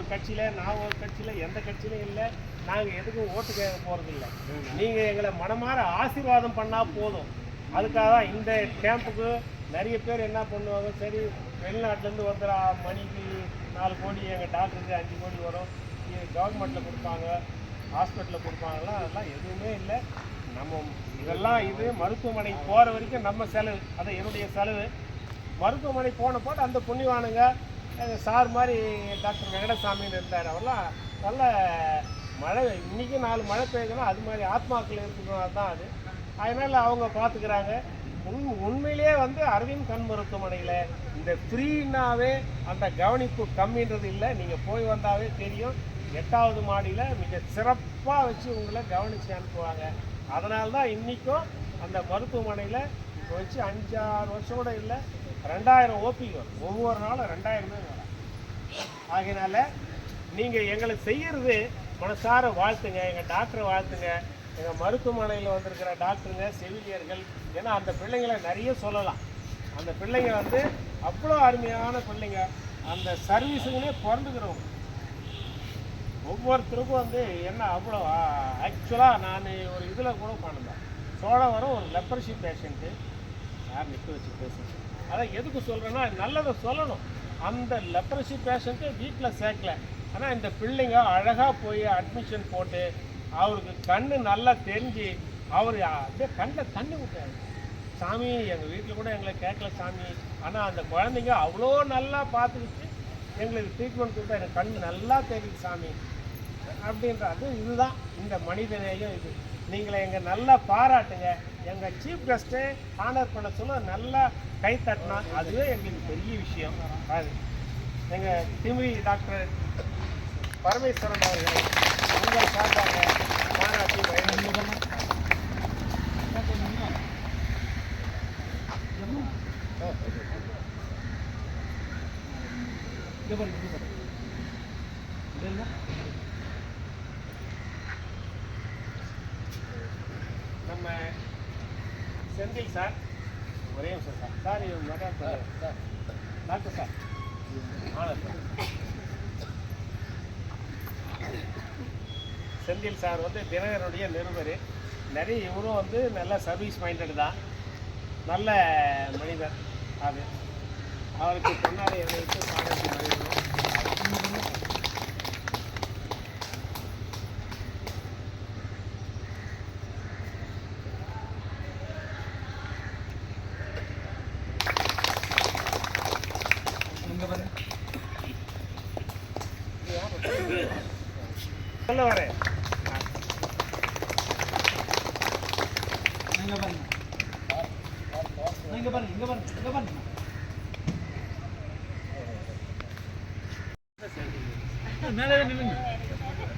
ஒரு கட்சியில் நான் ஒரு கட்சியில் எந்த கட்சியிலும் இல்லை நாங்கள் எதுக்கும் ஓட்டு கேட்க போகிறதில்ல நீங்கள் எங்களை மனமாற ஆசீர்வாதம் பண்ணால் போதும். அதுக்காக தான் இந்த கேம்புக்கு நிறைய பேர் என்ன பண்ணுவாங்க சரி வெளிநாட்டிலேருந்து ஒருத்தர் மணிக்கு நாலு கோடி எங்கள் டாக்டருக்கு அஞ்சு கோடி வரும். கவர்மெண்ட்டில் கொடுப்பாங்க ஹாஸ்பிட்டலில் கொடுப்பாங்கலாம் அதெல்லாம் எதுவுமே இல்லை. நம்ம இதெல்லாம் இது மருத்துவமனை போகிற வரைக்கும் நம்ம செலவு. அது என்னுடைய செலவு. மருத்துவமனை போன போட்டு அந்த புண்ணியவானுங்க சார் மாதிரி டாக்டர் வெங்கடசாமின்னு இருந்தார். அவரெல்லாம் நல்ல மழை இன்றைக்கி நாலு மழை பெய்யுதுன்னா அது மாதிரி ஆத்மாக்கள் இருக்கிறதுனால தான் அது. அதனால் அவங்க பார்த்துக்கிறாங்க. உண் உண்மையிலேயே வந்து அரவிந்த் கண் மருத்துவமனையில் இந்த ஃப்ரீனாவே அந்த கவனிப்பு கம்மின்றது இல்லை. நீங்கள் போய் வந்தாவே தெரியும். எட்டாவது மாடியில் மிக சிறப்பாக வச்சு உங்களை கவனித்து அனுப்புவாங்க. அதனால தான் இன்றைக்கும் அந்த மருத்துவமனையில் வச்சு அஞ்சாறு வருஷம் கூட இல்லை ரெண்டாயிரம் ஓபி வரும். ஒவ்வொரு நாளும் ரெண்டாயிரமே வரும். ஆகையினால நீங்கள் எங்களுக்கு செய்கிறது மனசார வாழ்த்துங்க. எங்கள் டாக்டரை வாழ்த்துங்க. எங்கள் மருத்துவமனையில் வந்திருக்கிற டாக்டருங்க செவிலியர்கள். ஏன்னா அந்த பிள்ளைங்களை நிறைய சொல்லலாம். அந்த பிள்ளைங்க வந்து அவ்வளோ அருமையான பிள்ளைங்க. அந்த சர்வீஸுங்களே பிறந்துக்கிறவங்க. ஒவ்வொருத்தருக்கும் வந்து என்ன அவ்வளோ ஆக்சுவலாக நான் ஒரு இதில் கூட பண்ணேன் சோழவரம் ஒரு லெப்பர்ஷி பேஷண்ட்டு யார் நிற்க வச்சு பேசுங்க அதான் எதுக்கு சொல்கிறேன்னா நல்லதை சொல்லணும். அந்த லெப்ரசி பேஷண்ட்டு வீட்டில் சேர்க்கல. ஆனால் இந்த பிள்ளைங்க அழகாக போய் அட்மிஷன் போட்டு அவருக்கு கண்ணு நல்லா தெரிஞ்சு அவர் அப்படியே கண்ணில் தண்ணி விட்டாரு சாமி எங்கள் வீட்டில் கூட எங்களை கேட்கல சாமி. ஆனால் அந்த குழந்தைங்க அவ்வளோ நல்லா பார்த்துக்கிட்டு எங்களுக்கு ட்ரீட்மெண்ட் கொடுத்தா எனக்கு கண் நல்லா தெரியுது சாமி. அப்படின்றது இதுதான். இந்த மனிதநேயம் இது. நீங்களை எங்கள் நல்லா பாராட்டுங்க. எங்கள் சீஃப் கெஸ்ட்டு ஆனர் பண்ண சொல்ல நல்லா கை தட்டினா அதுவே எங்களுக்கு பெரிய விஷயம். அது. எங்கள் திமிரி டாக்டர் பரமேஸ்வரன் அவர்கள் உங்கள் சார்பாக பாராட்டி வழங்குகிறேன். நம்ம செந்தில் சார். ஒரே நிமிஷம் sir. Sir madam sir. Doctor sir. Honour sir. Senthil sir வந்து தினகரனுடைய நிருபர். நிறைய இவரும் வந்து நல்ல சர்வீஸ் மைண்டட் தான். நல்ல மனிதர். அது. அவருக்கு பின்னாடி எங்களுக்கு பாராட்டி மனிதனும் சொல்ல வரேன் இங்க பாருங்க. இங்க பாருங்க இங்க பாருங்க இங்க பாருங்க. மேலே நில்லுங்க.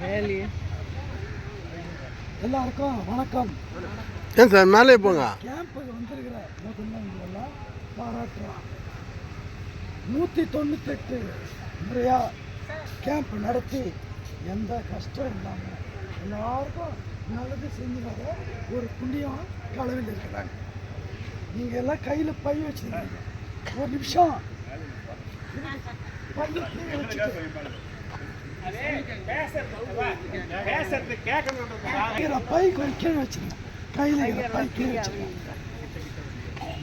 மேலே எல்லாருக்கும் வணக்கம். ஏன் சார் மேலே போங்க. கேம்புக்கு வந்திருக்கிற முதல்ல உங்களெல்லாம் பாராட்டுறோம். நூற்றி தொண்ணூத்தெட்டு முறையாக கேம்ப் நடத்தி எந்த கஷ்டம் இல்லாமல் எல்லாருக்கும் நல்லது செஞ்சு வர ஒரு புண்ணியம் களவில் இருக்கிறாங்க. நீங்கள் எல்லாம் கையில் பை வச்சுருக்கீங்க. ஒரு நிமிஷம். பை பை கொஞ்சம் கீழே வச்சுருங்க. கையில் இருக்கிற பை கீழே வச்சுருங்க.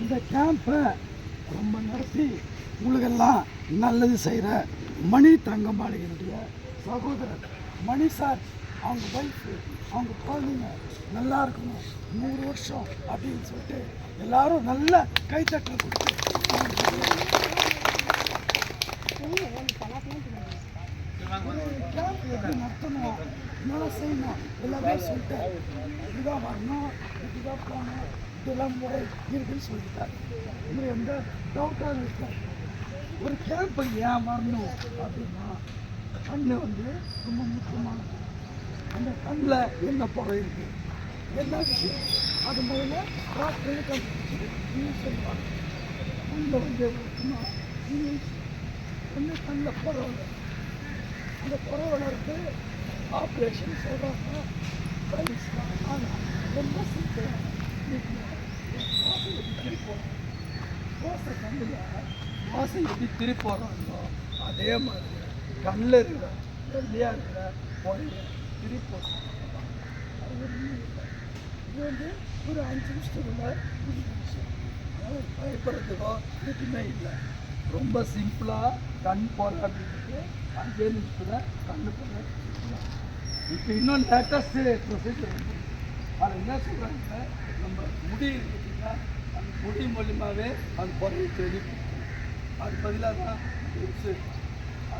இந்த கேம்பை ரொம்ப நடத்தி உங்களுக்கெல்லாம் நல்லது செய்கிற மணி தங்கம்பாளையனுடைய சகோதரர் மணி சார் அவங்க ஒய்ஃபு அவங்க குழந்தைங்க நல்லா இருக்கணும். நூறு வருஷம் அப்படின்னு சொல்லிட்டு எல்லாரும் நல்ல கைத்தட்டல் கொடுத்து கேம்ப் எப்படி நடத்தணும் என்னெல்லாம் செய்யணும் எல்லாமே சொல்லிட்டு இதுதான் வரணும் இதுதான் போகணும் இதெல்லாம் முறை இருக்குன்னு சொல்லிட்டாரு இவர் எந்த டவுட்டாக இருக்கார். ஒரு கேம்ப் ஏன் வரணும் அப்படின்னா கண்ணு வந்து ரொம்ப முக்கியமானது. அந்த கண்ணில் என்ன புறம் இருக்கு? என்ன விஷயம்? அது முதல்ல டாக்டர் கண்டுபிடிச்சு சொல்லுவாங்க கண்ணில் வந்து முக்கியமாக ஒன்று கண்ணில் புறம் அந்த புற வளர்த்து ஆப்ரேஷன் சொல்கிறாங்க ப்ரைஸ் ஆனால் ரொம்ப சீக்கிரம் வாசல் எப்படி திருப்போம் தோசை கண்ணில் வாசல் எப்படி திருப்போகிறாங்களோ அதே மாதிரி கண்ணில் இருக்கிற வெள்ளையாக இருக்கிற புகைய திருப்பி ஒரு இல்லை. இது வந்து ஒரு அஞ்சு நிமிஷத்துக்குள்ள முடிஞ்சிருச்சு. பயப்படுறதுக்கோ எதுவுமே இல்லை. ரொம்ப சிம்பிளாக கண் போராடுறதுக்கு அஞ்சே நிமிஷத்தில் கண்ணு போட இப்போ இன்னும் லேட்டஸ்ட்டு ப்ரொசீஜர் வந்து அது என்ன சொல்கிறாங்க நம்ம முடி இருக்குதுங்களா அந்த முடி மூலியமாகவே அது குறைய தெரியும் அது பதிலாக தான்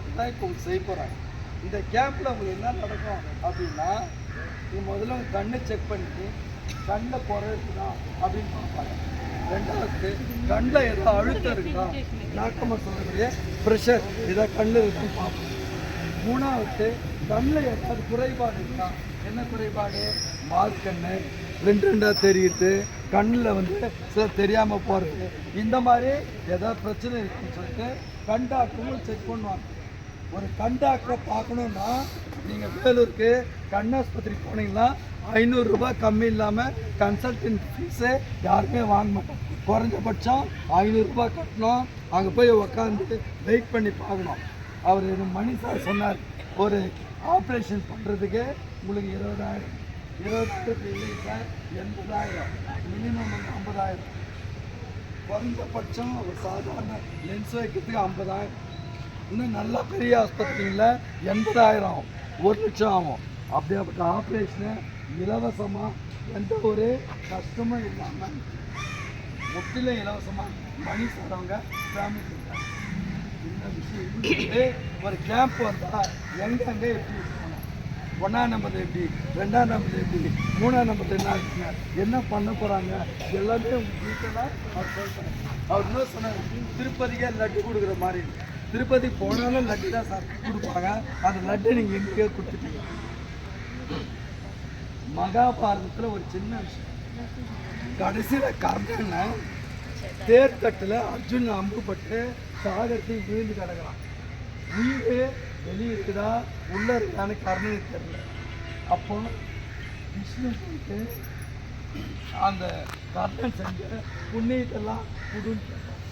அதுதான் இப்போ செய்ய போகிறாங்க இந்த கேம்பில் உங்களுக்கு என்ன நடக்கும் அப்படின்னா நீ முதல்ல உங்கள் கண்ணை செக் பண்ணிட்டு கண்ணில் குறை இருக்குதா அப்படின்னு பார்ப்பாங்க. ரெண்டாவது கண்ணில் ஏதோ அழுத்தம் இருக்கா? நாக்கமாக சொல்லக்கூடிய ப்ரெஷர் ஏதோ கண்ணில் இருக்குன்னு பார்ப்போம். மூணாவது கண்ணில் ஏதாவது குறைபாடு இருக்கா? என்ன குறைபாடு? மார்க்கண்ணு ரெண்டு ரெண்டாக தெரியுது. கண்ணில் வந்து சில தெரியாமல் போகிறது இந்த மாதிரி ஏதாவது பிரச்சனை இருக்குன்னு சொல்லிட்டு கண் டாக்டரும் செக் பண்ணுவாங்க. ஒரு கண் டாக்டரை பார்க்கணுன்னா நீங்கள் வேலூருக்கு கண்ணாஸ்பத்திரி போனீங்கன்னா ஐநூறுரூபா கம்மி இல்லாமல் கன்சல்டன்ட் ஃபீஸு யாருமே வாங்க மாட்டோம் குறைஞ்சபட்சம் ஐநூறுரூபா கட்டணும். அங்கே போய் உக்காந்து வெயிட் பண்ணி பார்க்கணும். அவர் மணி சார் சொன்னார் ஒரு ஆப்ரேஷன் பண்ணுறதுக்கு உங்களுக்கு இருபதாயிரம். இருபத்தெட்டு இல்லை சார் எண்பதாயிரம். மினிமம் வந்து ஐம்பதாயிரம். குறைஞ்சபட்சம் ஒரு சாதாரண லென்ஸ் வைக்கிறதுக்கு ஐம்பதாயிரம். இன்னும் நல்ல பெரிய ஆஸ்பத்திரியில் எண்பதாயிரம் ஆகும். ஒரு லட்சம் ஆகும். அப்படியாப்பட்ட ஆப்ரேஷனை இலவசமாக எந்த ஒரு கஷ்டமும் இல்லாமல் முற்றிலும் இலவசமாக மணி சாரவங்க ஃபேமிலி இந்த விஷயம் ஒரு கேம்ப் வந்தால் எங்கெங்கே எப்படி இருக்கணும்? ஒன்றாம் நம்பர் எப்படி? ரெண்டாம் நம்பர் எப்படி? மூணாம் நம்பர் என்ன இருக்குங்க? என்ன பண்ண போகிறாங்க எல்லாமே உங்களுக்கு டீட்டெயிலாக அவர் சொல்லிட்டாங்க அவர் என்ன சொன்னார் திருப்பதிக்கே லட்டு கொடுக்குற மாதிரி திருப்பதி போனாலும் லட்டு தான் சார் கொடுப்பாங்க. அந்த லட்டு நீங்கள் எங்கேயோ கொடுத்துட்டீங்க. மகாபாரதத்தில் ஒரு சின்ன விஷயம். கடைசியில் கர்ணனை தேர்தட்டில் அர்ஜுன் அம்புப்பட்டு சாகரத்தையும் விழுந்து கிடக்கிறான். உயிர் வெளியே இருக்குதா உள்ள இருக்கான்னு கர்ணனுக்கு தெரியல. அப்போ விஷ்ணு போயிட்டு அந்த கர்ணன் செஞ்ச புண்ணியத்தெல்லாம் கொடுன்னு கேட்டான்.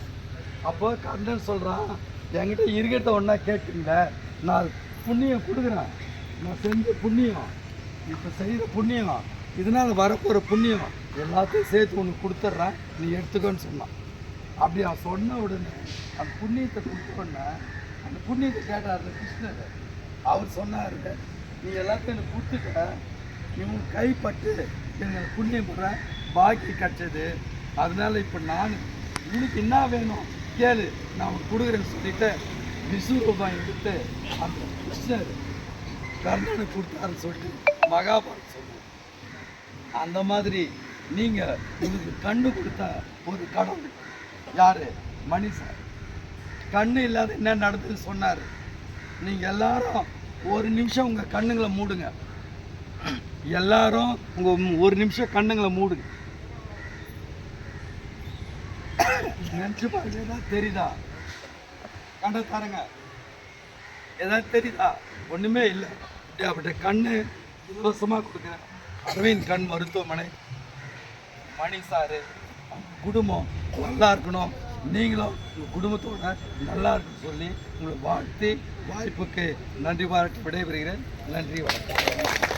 அப்போ கர்ணன் சொல்கிறான் என்கிட்ட இருக்கிறத ஒன்றா கேட்டுங்கள நான் புண்ணியம் கொடுக்குறேன். நான் செஞ்ச புண்ணியம். இப்போ செய்கிற புண்ணியம். இதனால் வரப்போகிற புண்ணியம். எல்லாத்தையும் சேர்த்து உனக்கு கொடுத்துட்றேன். நீ எடுத்துக்கோன்னு சொன்னான். அப்படி அவன் சொன்ன உடனே அந்த புண்ணியத்தை கொடுத்தோடனே அந்த புண்ணியத்தை கேட்டார் கிருஷ்ணர். அவர் சொன்னார் நீ எல்லாத்தையும் எனக்கு கொடுத்துட்ட. இவன் கைப்பட்டு எனக்கு புண்ணியம் போடுற பாக்கி கிடச்சது. அதனால் இப்போ நான் உனக்கு என்ன வேணும்? கேளு. நான் கொடுக்குறேன்னு சொல்லிட்டு விஸ்வரூபம் எடுத்து அந்த கிருஷ்ணர் கர்ணனுக்கு கொடுத்தாருன்னு சொல்லிட்டு மகாபாரத் சொல்லுவோம் அந்த மாதிரி நீங்கள் உங்களுக்கு கண்ணு கொடுத்த ஒரு கடவுள். யார்? மணி சார் கண்ணு இல்லாத என்ன நடந்ததுன்னு சொன்னார். நீங்கள் எல்லாரும் ஒரு நிமிஷம் உங்கள் கண்ணுங்களை மூடுங்க. எல்லாரும் உங்கள் ஒரு நிமிஷம் கண்ணுங்களை மூடுங்க. நினச்சி பாருங்க ஏதாவது தெரியுதா? கண்ட தாருங்க ஏதாவது தெரியுதா? ஒன்றுமே இல்லை. அப்படியே கண்ணு இலவசமாக கொடுக்குறேன். அரவிந்த் கண் மருத்துவமனை. மணி சாரு குடும்பம் நல்லா இருக்கணும். நீங்களும் உங்கள் குடும்பத்தோட நல்லா இருக்குன்னு சொல்லி உங்களை வாழ்த்து வாய்ப்புக்கு நன்றி பாராட்டி விடைபெறுகிறேன். நன்றி வணக்கம்.